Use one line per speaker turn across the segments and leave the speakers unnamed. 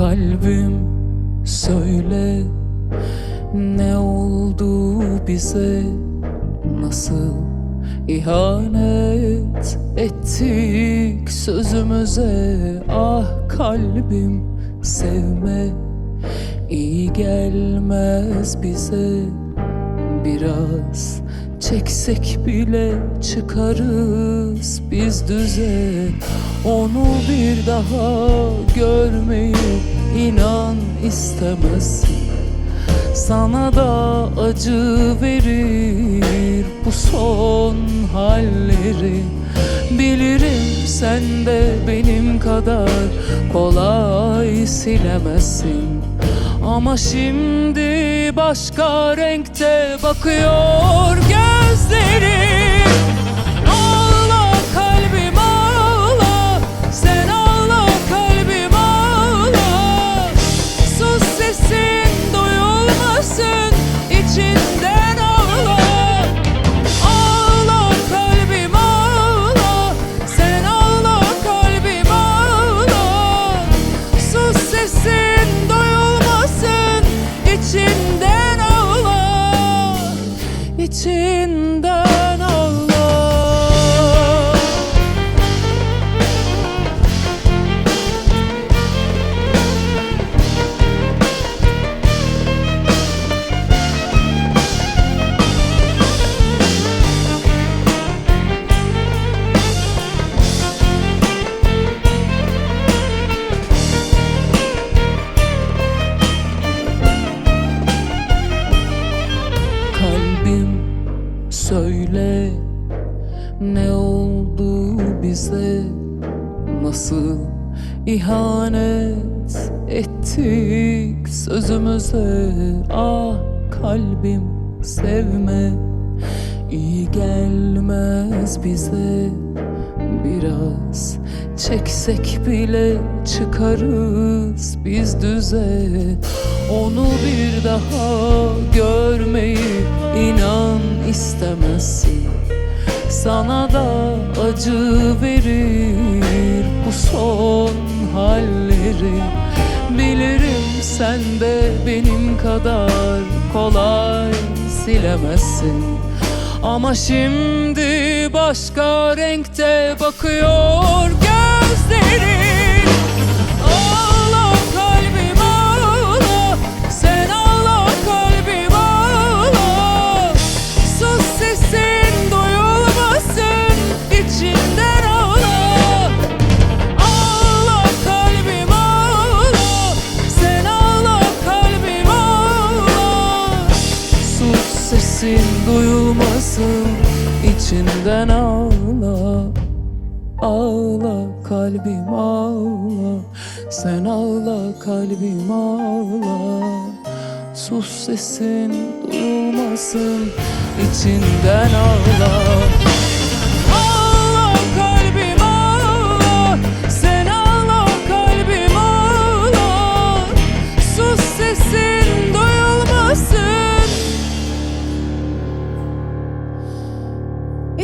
Kalbim söyle ne oldu bize? Nasıl ihanet ettik sözümüze? Ah kalbim sevme iyi gelmez bize. Biraz çeksek bile çıkarız biz düze. Onu bir daha görmeyi inan istemezsin. Sana da acı verir bu son halleri. Bilirim sen de benim kadar kolay silemezsin. Ama şimdi başka renkte bakıyor. Gözlerim ne oldu bize? Nasıl ihanet ettik sözümüze? Ah kalbim sevme. İyi gelmez bize. Biraz çeksek bile çıkarız biz düze. Onu bir daha görmeyi inan istemezsin sana da acı verir bu son halleri. Bilirim sen de benim kadar kolay silemezsin. Ama şimdi başka renkte bakıyor gözlerin sesin duyulmasın içinden ağla Ağla kalbim ağla. Sen ağla kalbim ağla. Sus sesin duyulmasın içinden ağla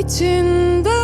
İçinde